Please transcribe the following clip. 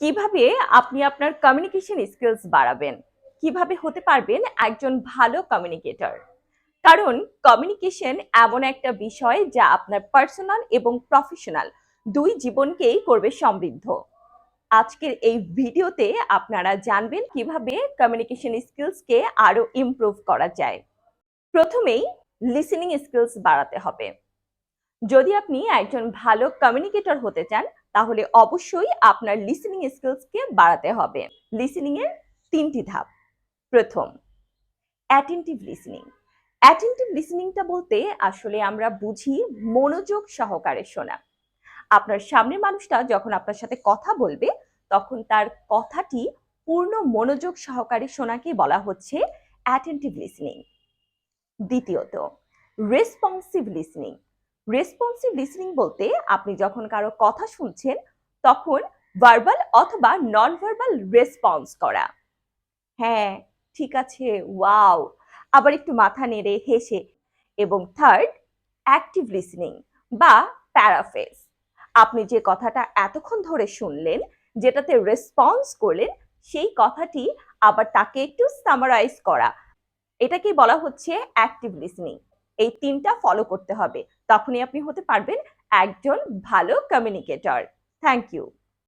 কীভাবে আপনি আপনার কমিউনিকেশন স্কিলস বাড়াবেন? কীভাবে হতে পারবেন একজন ভালো কমিউনিকেটর কারণ কমিউনিকেশন এমন একটা বিষয় যা আপনার পার্সোনাল এবং প্রফেশনাল দুই জীবনকেই করবে সমৃদ্ধ। আজকের এই ভিডিওতে আপনারা জানবেন কীভাবে কমিউনিকেশন স্কিলসকে আরও ইমপ্রুভ করা যায়। প্রথমেই লিসেনিং স্কিলস বাড়াতে হবে। যদি আপনি একজন ভালো কমিউনিকেটর হতে চান, তাহলে অবশ্যই আপনার লিসেনিং স্কিলসকে বাড়াতে হবে। লিসেনিং এর তিনটি ধাপ। প্রথম অ্যাটেন্টিভ লিসেনিং অ্যাটেন্টিভ লিসেনিংটা বলতে আসলে আমরা বুঝি মনোযোগ সহকারে শোনা। আপনার সামনের মানুষটা যখন আপনার সাথে কথা বলবে, তখন তার কথাটি পূর্ণ মনোযোগ সহকারে শোনাকে বলা হচ্ছে অ্যাটেন্টিভ লিসেনিং দ্বিতীয়ত রেসপন্সিভ লিসেনিং রেসপন্সিভ লিসেনিং বলতে আপনি যখন কারও কথা শুনছেন, তখন ভার্বাল অথবা নন ভার্বাল রেসপন্স করা। হ্যাঁ ঠিক আছে ওয়াও আবার একটু মাথা নেড়ে হেসে এবং থার্ড অ্যাক্টিভ লিসনিং বা প্যারাফেস আপনি যে কথাটা এতক্ষণ ধরে শুনলেন, যেটাতে রেসপন্স করলেন, সেই কথাটি আবার তাকে একটু সামারাইজ করা। এটাকেই বলা হচ্ছে অ্যাক্টিভ লিসেনিং এই তিনটা ফলো করতে হবে। তখনই আপনি হতে পারবেন একজন ভালো কমিউনিকেটর থ্যাংক ইউ